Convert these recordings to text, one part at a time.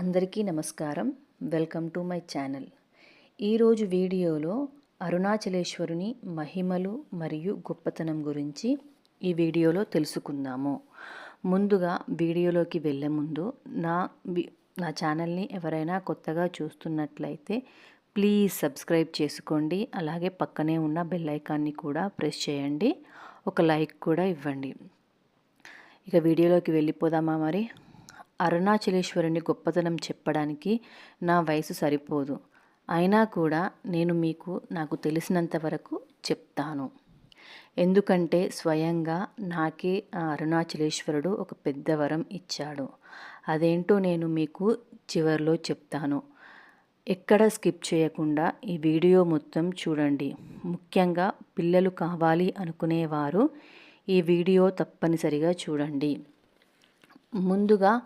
అందరికీ నమస్కారం. Welcome to my channel. ఈరోజు వీడియోలో అరుణాచలేశ్వరుని మహిమలు మరియు గొప్పతనం గురించి ఈ వీడియోలో తెలుసుకుందాము. ముందుగా వీడియోలోకి వెళ్ళే ముందు నా నా ఛానల్ని ఎవరైనా కొత్తగా చూస్తున్నట్లయితే ప్లీజ్ సబ్స్క్రైబ్ చేసుకోండి. అలాగే పక్కనే ఉన్న బెల్ ఐకాన్ని కూడా ప్రెస్ చేయండి. ఒక లైక్ కూడా ఇవ్వండి. ఇక వీడియోలోకి వెళ్ళిపోదామా మరి? అరుణాచలేశ్వరుని గొప్పతనం చెప్పడానికి నా వయసు సరిపోదు. అయినా కూడా నేను మీకు నాకు తెలిసినంత వరకు చెప్తాను. ఎందుకంటే స్వయంగా నాకే ఆ అరుణాచలేశ్వరుడు ఒక పెద్ద వరం ఇచ్చాడు. అదేంటో నేను మీకు చివరిలో చెప్తాను. ఎక్కడ స్కిప్ చేయకుండా ఈ వీడియో మొత్తం చూడండి. ముఖ్యంగా పిల్లలు కావాలి అనుకునేవారు ఈ వీడియో తప్పనిసరిగా చూడండి. ముందుగా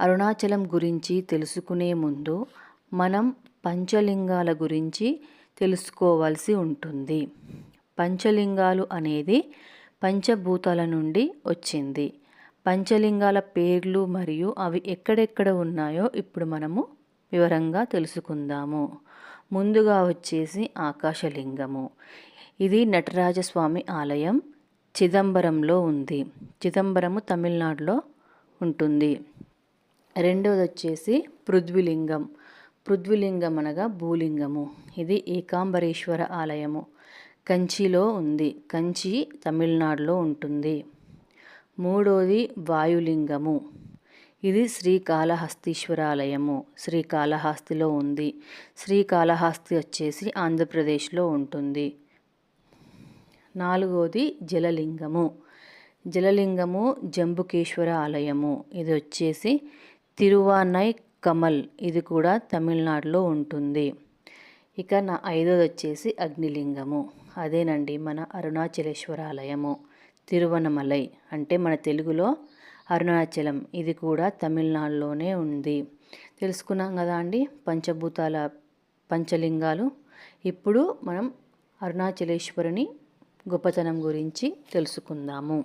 అరుణాచలం గురించి తెలుసుకునే ముందు మనం పంచలింగాల గురించి తెలుసుకోవాల్సి ఉంటుంది. పంచలింగాలు అనేది పంచభూతాల నుండి వచ్చింది. పంచలింగాల పేర్లు మరియు అవి ఎక్కడెక్కడ ఉన్నాయో ఇప్పుడు మనము వివరంగా తెలుసుకుందాము. ముందుగా వచ్చేసి ఆకాశలింగము. ఇది నటరాజస్వామి ఆలయం చిదంబరంలో ఉంది. చిదంబరము తమిళనాడులో ఉంటుంది. రెండవది వచ్చేసి పృథ్వీలింగం. పృథ్వీలింగం అనగా భూలింగము. ఇది ఏకాంబరేశ్వర ఆలయము. కంచిలో ఉంది. కంచి తమిళనాడులో ఉంటుంది. మూడోది వాయులింగము. ఇది శ్రీకాళహస్తీశ్వర ఆలయము శ్రీకాళహస్తిలో ఉంది. శ్రీకాళహస్తి వచ్చేసి ఆంధ్రప్రదేశ్లో ఉంటుంది. నాలుగోది జలలింగము. జలలింగము జంబుకేశ్వర ఆలయము. ఇది వచ్చేసి తిరువానై కమల్. ఇది కూడా తమిళనాడులో ఉంటుంది. ఇక నా ఐదోది వచ్చేసి అగ్నిలింగము. అదేనండి మన అరుణాచలేశ్వర ఆలయము తిరువనమలై అంటే మన తెలుగులో అరుణాచలం. ఇది కూడా తమిళనాడులోనే ఉంది. తెలుసుకున్నాం కదా అండి పంచభూతాల పంచలింగాలు. ఇప్పుడు మనం అరుణాచలేశ్వరుని గొప్పతనం గురించి తెలుసుకుందాము.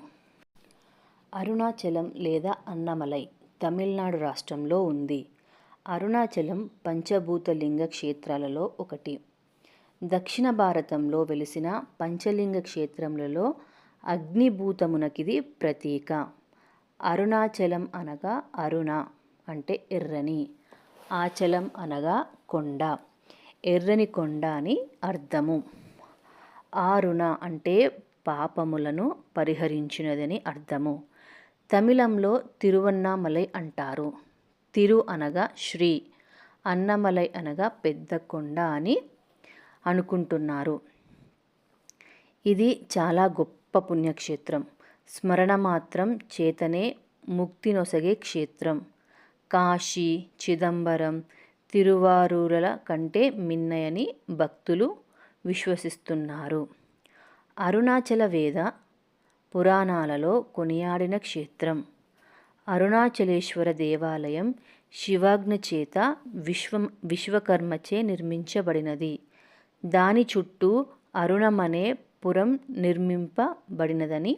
అరుణాచలం లేదా అన్నమలై. తమిళనాడు రాష్ట్రంలో ఉంది. అరుణాచలం పంచభూత లింగ క్షేత్రాలలో ఒకటి. దక్షిణ భారతంలో వెలిసిన పంచలింగ క్షేత్రములలో అగ్నిభూతమునకిది ప్రతీక అరుణాచలం అనగా అరుణ అంటే ఎర్రని. ఆచలం అనగా కొండ. ఎర్రని కొండ అని అర్థము. ఆరుణ అంటే పాపములను పరిహరించినదని అర్థము. తమిళంలో తిరువన్నామలై అంటారు. తిరు అనగా శ్రీ అన్నమలై అనగా పెద్ద కొండ అని అనుకుంటున్నారు. ఇది చాలా గొప్ప పుణ్యక్షేత్రం. స్మరణ మాత్రం చేతనే ముక్తి నొసగే క్షేత్రం. కాశీ చిదంబరం తిరువారూరల కంటే మిన్నయని భక్తులు విశ్వసిస్తున్నారు. అరుణాచల వేద పురాణాలలో కొనియాడిన క్షేత్రం. అరుణాచలేశ్వర దేవాలయం శివాజ్ఞ చేత విశ్వం విశ్వకర్మచే నిర్మించబడినది. దాని చుట్టూ అరుణమనే పురం నిర్మింపబడినదని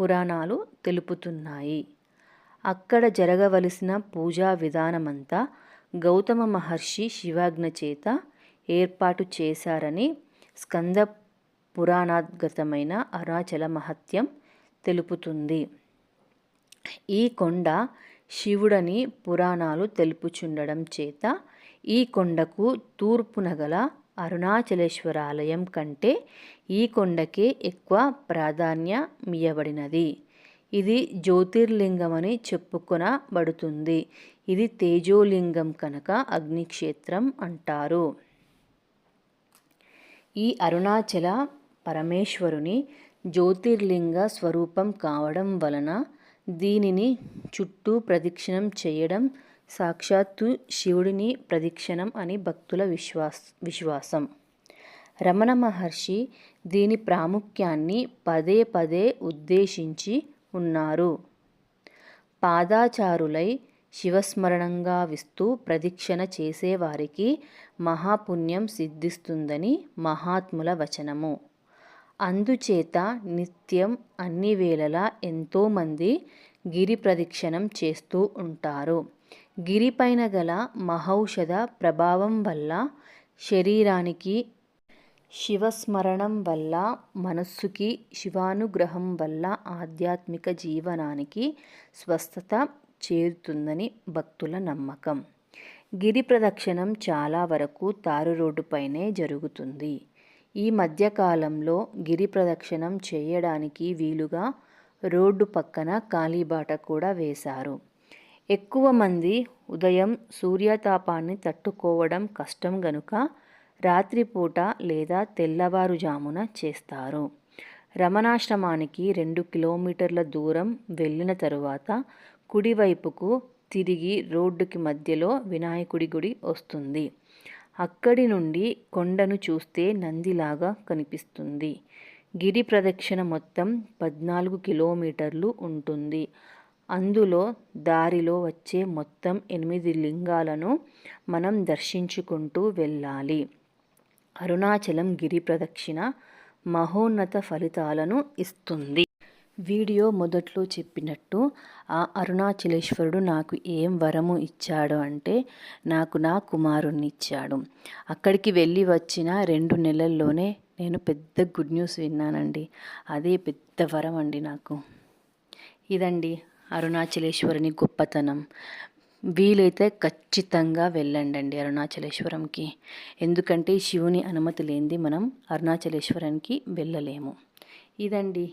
పురాణాలు తెలుపుతున్నాయి. అక్కడ జరగవలసిన పూజా విధానమంతా గౌతమ మహర్షి శివాజ్ఞ చేత ఏర్పాటు చేశారని స్కంద పురాణాద్గతమైన అరుణాచల మహత్యం తెలుపుతుంది. ఈ కొండ శివుడని పురాణాలు తెలుపుచుండడం చేత ఈ కొండకు తూర్పున గల అరుణాచలేశ్వర ఆలయం కంటే ఈ కొండకే ఎక్కువ ప్రాధాన్యమియబడినది. ఇది జ్యోతిర్లింగమని చెప్పుకొనబడుతుంది. ఇది తేజోలింగం కనుక అగ్నిక్షేత్రం అంటారు. ఈ అరుణాచల పరమేశ్వరుని జ్యోతిర్లింగ స్వరూపం కావడం వలన దీనిని చుట్టూ ప్రదక్షిణం చేయడం సాక్షాత్తు శివుడిని ప్రదక్షిణం అని భక్తుల విశ్వాస విశ్వాసం. రమణ మహర్షి దీని ప్రాముఖ్యాన్ని పదే పదే ఉద్దేశించి ఉన్నారు. పాదాచారులై శివస్మరణంగా విస్తూ ప్రదక్షిణ చేసేవారికి మహాపుణ్యం సిద్ధిస్తుందని మహాత్ముల వచనము. అందుచేత నిత్యం అన్ని వేళలా ఎంతోమంది గిరి ప్రదక్షిణం చేస్తూ ఉంటారు. గిరిపైన గల మహౌషధ ప్రభావం వల్ల శరీరానికి శివస్మరణం వల్ల మనస్సుకి శివానుగ్రహం వల్ల ఆధ్యాత్మిక జీవనానికి స్వస్థత చేరుతుందని భక్తుల నమ్మకం. గిరి ప్రదక్షిణం చాలా వరకు తారు రోడ్డుపైనే జరుగుతుంది. ఈ మధ్యకాలంలో గిరి ప్రదక్షిణం చేయడానికి వీలుగా రోడ్డు పక్కన కాలిబాట కూడా వేశారు. ఎక్కువ మంది ఉదయం సూర్యతాపాన్ని తట్టుకోవడం కష్టం గనుక రాత్రిపూట లేదా తెల్లవారుజామున చేస్తారు. రమణాశ్రమానికి రెండు కిలోమీటర్ల దూరం వెళ్ళిన తరువాత కుడివైపుకు తిరిగి రోడ్డుకి మధ్యలో వినాయకుడి గుడి వస్తుంది. అక్కడి నుండి కొండను చూస్తే నందిలాగా కనిపిస్తుంది. గిరి ప్రదక్షిణ మొత్తం పద్నాలుగు కిలోమీటర్లు ఉంటుంది. అందులో దారిలో వచ్చే మొత్తం ఎనిమిది లింగాలను మనం దర్శించుకుంటూ వెళ్ళాలి. అరుణాచలం గిరి ప్రదక్షిణ మహోన్నత ఫలితాలను ఇస్తుంది. వీడియో మొదట్లో చెప్పినట్టు ఆ అరుణాచలేశ్వరుడు నాకు ఏం వరము ఇచ్చాడు అంటే నాకు నా కుమారుణ్ణి ఇచ్చాడు. అక్కడికి వెళ్ళి వచ్చిన రెండు నెలల్లోనే నేను పెద్ద గుడ్ న్యూస్ విన్నానండి. అదే పెద్ద వరం అండి నాకు. ఇదండి అరుణాచలేశ్వరుని గొప్పతనం. వీలైతే ఖచ్చితంగా వెళ్ళండి అరుణాచలేశ్వరంకి. ఎందుకంటే శివుని అనుమతి లేనిది మనం అరుణాచలేశ్వరానికి వెళ్ళలేము. ఇదండి